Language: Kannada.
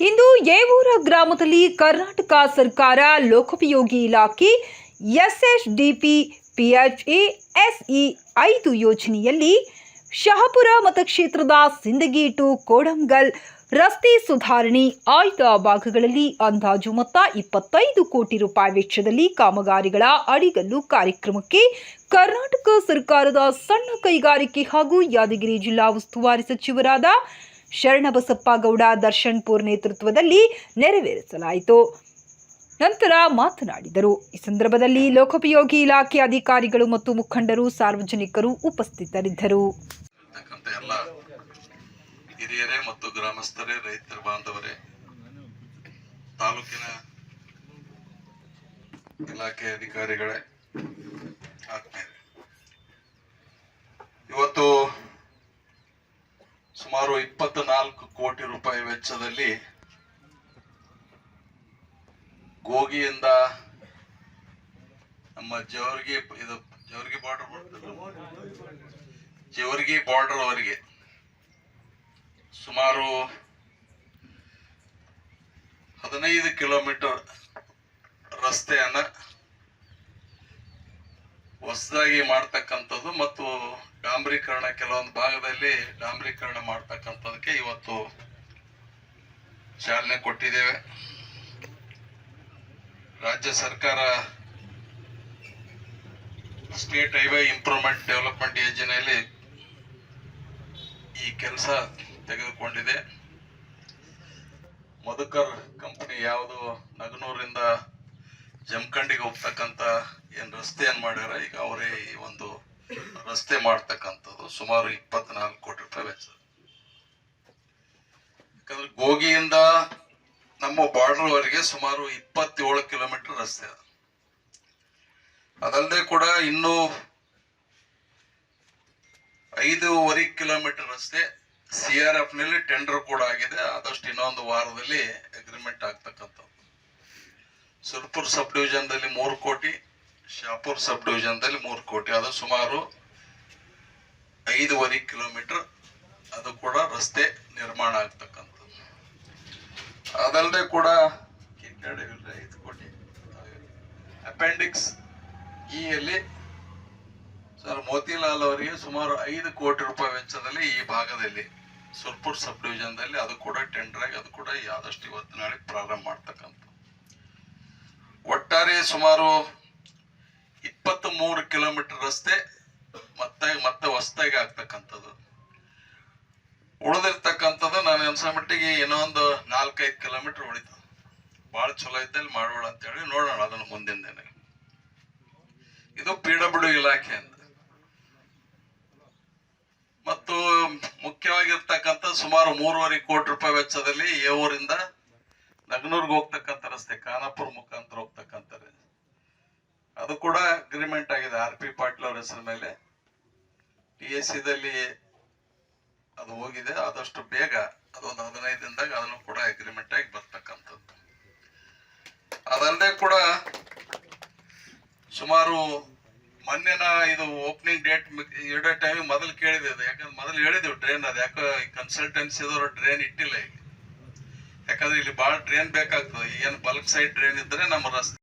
ಯೇವೂರ ಗ್ರಾಮದಲ್ಲಿ ಕರ್ನಾಟಕ ಸರ್ಕಾರ ಲೋಕೋಪಯೋಗಿ ಇಲಾಖೆ, ಎಸ್ಎಸ್ಡಿಪಿ ಪಿಎಚ್ಇ ಎಸ್ಇ ಐದು ಯೋಜನೆಯಲ್ಲಿ ಶಹಪುರ ಮತಕ್ಷೇತ್ರದ ಸಿಂದಗಿ ಟು ಕೋಡಂಗಲ್ ರಸ್ತೆ ಸುಧಾರಣೆ ಆಯ್ದ ಭಾಗಗಳಲ್ಲಿ ಅಂದಾಜು ಮೊತ್ತ ಇಪ್ಪತ್ತೈದು ಕೋಟಿ ರೂಪಾಯಿ ವೆಚ್ಚದಲ್ಲಿ ಕಾಮಗಾರಿಗಳ ಅಡಿಗಲ್ಲು ಕಾರ್ಯಕ್ರಮಕ್ಕೆ ಕರ್ನಾಟಕ ಸರ್ಕಾರದ ಸಣ್ಣ ಕೈಗಾರಿಕೆ ಹಾಗೂ ಯಾದಗಿರಿ ಜಿಲ್ಲಾ ಉಸ್ತುವಾರಿ ಸಚಿವರಾದ ಶರಣಬಸಪ್ಪ ಗೌಡ ದರ್ಶನ್ಪುರ್ ನೇತೃತ್ವದಲ್ಲಿ ನೆರವೇರಿಸಲಾಯಿತು. ನಂತರ ಮಾತನಾಡಿದರು. ಈ ಸಂದರ್ಭದಲ್ಲಿ ಲೋಕೋಪಯೋಗಿ ಇಲಾಖೆ ಅಧಿಕಾರಿಗಳು ಮತ್ತು ಮುಖಂಡರು, ಸಾರ್ವಜನಿಕರು ಉಪಸ್ಥಿತರಿದ್ದರು. ಹಿರಿಯರೇ ಮತ್ತು ಗ್ರಾಮಸ್ಥರೇ, ರೈತರ ಬಾಂಧವರೇ, ತಾಲೂಕಿನ ಇಲಾಖೆ ಅಧಿಕಾರಿಗಳೇ ಆತ್ಮೀಯರೇ ಇವತ್ತು ಸುಮಾರು ಇಪ್ಪತ್ನಾಲ್ಕು ಕೋಟಿ ರೂಪಾಯಿ ವೆಚ್ಚದಲ್ಲಿ ಗೋಗಿಯಿಂದ ನಮ್ಮ ಜವರ್ಗಿ ಇದು ಜವರ್ಗಿ ಬಾರ್ಡರ್ ಜೇವರ್ಗಿ ಬಾರ್ಡರ್ ಅವರಿಗೆ ಸುಮಾರು ಹದಿನೈದು ಕಿಲೋಮೀಟರ್ ರಸ್ತೆಯನ್ನ ಹೊಸದಾಗಿ ಮಾಡ್ತಕ್ಕಂಥದ್ದು ಮತ್ತು ಡಾಂಬರೀಕರಣ ಕೆಲವೊಂದು ಭಾಗದಲ್ಲಿ ಡಾಂಬರೀಕರಣ ಮಾಡ್ತಕ್ಕಂಥದಕ್ಕೆ ಇವತ್ತು ಚಾಲನೆ ಕೊಟ್ಟಿದ್ದೇವೆ. ರಾಜ್ಯ ಸರ್ಕಾರ ಸ್ಟೇಟ್ ಹೈವೇ ಇಂಪ್ರೂವ್ಮೆಂಟ್ ಡೆವಲಪ್ಮೆಂಟ್ ಯೋಜನೆಯಲ್ಲಿ ಈ ಕೆಲಸ ತೆಗೆದುಕೊಂಡಿದೆ. ಮಧುಕರ್ ಕಂಪನಿ ಯಾವುದು? ನಗನೂರಿಂದ ಜಮಖಂಡಿಗೆ ಹೋಗ್ತಕ್ಕಂತ ಏನ್ ರಸ್ತೆಯನ್ನು ಮಾಡ್ಯಾರ? ಈಗ ಅವರೇ ಈ ಒಂದು ರಸ್ತೆ ಮಾಡ್ತಕ್ಕಂಥದ್ದು ಸುಮಾರು ಇಪ್ಪತ್ನಾಲ್ಕು ಕೋಟಿ ರೂಪಾಯಿ ವೆಚ್ಚ. ಯಾಕಂದ್ರೆ ಗೋಗಿಯಿಂದ ನಮ್ಮ ಬಾರ್ಡರ್ ವರೆಗೆ ಸುಮಾರು ಇಪ್ಪತ್ತೇಳು ಕಿಲೋಮೀಟರ್ ರಸ್ತೆ ಅದ. ಅದಲ್ಲದೆ ಕೂಡ ಇನ್ನು ಐದೂವರೆ ಕಿಲೋಮೀಟರ್ ರಸ್ತೆ ಸಿ ಆರ್ ಎಫ್ನಲ್ಲಿ ಟೆಂಡರ್ ಕೂಡ ಆಗಿದೆ. ಆದಷ್ಟು ಇನ್ನೊಂದು ವಾರದಲ್ಲಿ ಅಗ್ರಿಮೆಂಟ್ ಆಗ್ತಕ್ಕಂಥದ್ದು. ಸುರ್ಪುರ್ ಸಬ್ ಡಿವಿಷನ್ ದಲ್ಲಿ ಮೂರು ಕೋಟಿ ಶಾಪುರ್ ಸಬ್ ಡಿವಿಷನ್ ದಲ್ಲಿ ಮೂರು ಕೋಟಿ. ಅದು ಸುಮಾರು ಐದೂವರೆ ಕಿಲೋಮೀಟರ್ ಅದು ಕೂಡ ರಸ್ತೆ ನಿರ್ಮಾಣ ಆಗ್ತಕ್ಕಂಥದ್ದು. ಅದಲ್ಲದೆ ಕೂಡ ಐದು ಕೋಟಿ. ಅಪೆಂಡಿಕ್ಸ್ ಇಲ್ಲಿ ಯಲ್ಲಿ ಸರ್ ಮೋತಿಲಾಲ್ ಅವರಿಗೆ ಸುಮಾರು ಐದು ಕೋಟಿ ರೂಪಾಯಿ ವೆಚ್ಚದಲ್ಲಿ ಈ ಭಾಗದಲ್ಲಿ ಸುರ್ಪುರ್ ಸಬ್ ಡಿವಿಷನ್ ದಲ್ಲಿ ಅದು ಕೂಡ ಟೆಂಡರ್ ಆಗಿ, ಅದು ಕೂಡ ಆದಷ್ಟು ಇವತ್ತು ನಾಳೆ ಪ್ರಾರಂಭ ಮಾಡ್ತಕ್ಕಂಥ ಒಟ್ಟಾರೆ ಸುಮಾರು ಇಪ್ಪತ್ತ್ ಮೂರು ಕಿಲೋಮೀಟರ್ ರಸ್ತೆ, ಮತ್ತೆ ಮತ್ತೆ ಹೊಸದಾಗಿ ಆಗ್ತಕ್ಕಂಥದ್ದು. ಉಳಿದಿರ್ತಕ್ಕಂಥದ್ದು ನಾನು ಅನ್ಸೋ ಮಟ್ಟಿಗೆ ಏನೋ ಒಂದು ನಾಲ್ಕೈದು ಕಿಲೋಮೀಟರ್ ಉಳಿತು. ಭಾಳ ಚಲೋ ಇದ್ದಲ್ಲಿ ಮಾಡೋಣ ಅಂತೇಳಿ ನೋಡೋಣ ಅದನ್ನು ಮುಂದಿನ ದಿನ ಇದು ಪಿ ಡಬ್ಲ್ಯೂ ಇಲಾಖೆ ಅಂತ. ಮತ್ತು ಮುಖ್ಯವಾಗಿರ್ತಕ್ಕಂಥ ಸುಮಾರು ಮೂರುವರೆ ಕೋಟಿ ರೂಪಾಯಿ ವೆಚ್ಚದಲ್ಲಿ ಏವೂರಿಂದ ನಗನೂರ್ಗೆ ಹೋಗ್ತಕ್ಕಂಥ ರಸ್ತೆ, ಖಾನಾಪುರ ಮುಖಾಂತರ ಹೋಗ್ತಕ್ಕಂಥ ಅದು ಕೂಡ ಅಗ್ರಿಮೆಂಟ್ ಆಗಿದೆ ಆರ್ ಪಿ ಪಾಟೀಲ್ ಅವ್ರ ಹೆಸರ ಮೇಲೆ. ಟಿ ಎಸ್ ದಲ್ಲಿ ಅದು ಹೋಗಿದೆ. ಆದಷ್ಟು ಬೇಗ ಅದೊಂದು ಹದಿನೈದು ದಿನದಾಗ ಅದನ್ನು ಕೂಡ ಅಗ್ರಿಮೆಂಟ್ ಆಗಿ ಬರ್ತಕ್ಕಂಥದ್ದು. ಅದಲ್ಲದೆ ಕೂಡ ಸುಮಾರು ಮೊನ್ನೆನ ಇದು ಓಪನಿಂಗ್ ಡೇಟ್ ಇಡೋ ಟೈಮಿಗೆ ಮೊದಲು ಕೇಳಿದೆ ಯಾಕಂದ್ರೆ ಮೊದಲು ಹೇಳಿದೆವು ಟ್ರೈನ್ ಅದು. ಯಾಕೋ ಕನ್ಸಲ್ಟೆನ್ಸಿದವರು ಟ್ರೈನ್ ಇಟ್ಟಿಲ್ಲ ಈಗ ಯಾಕಂದ್ರೆ ಇಲ್ಲಿ ಭಾಳ ಟ್ರೈನ್ ಬೇಕಾಗ್ತದೆ. ಏನ್ ಬಲ್ಕ್ ಸೈಡ್ ಟ್ರೈನ್ ಇದ್ರೆ ನಮ್ಮ ರಸ್ತೆ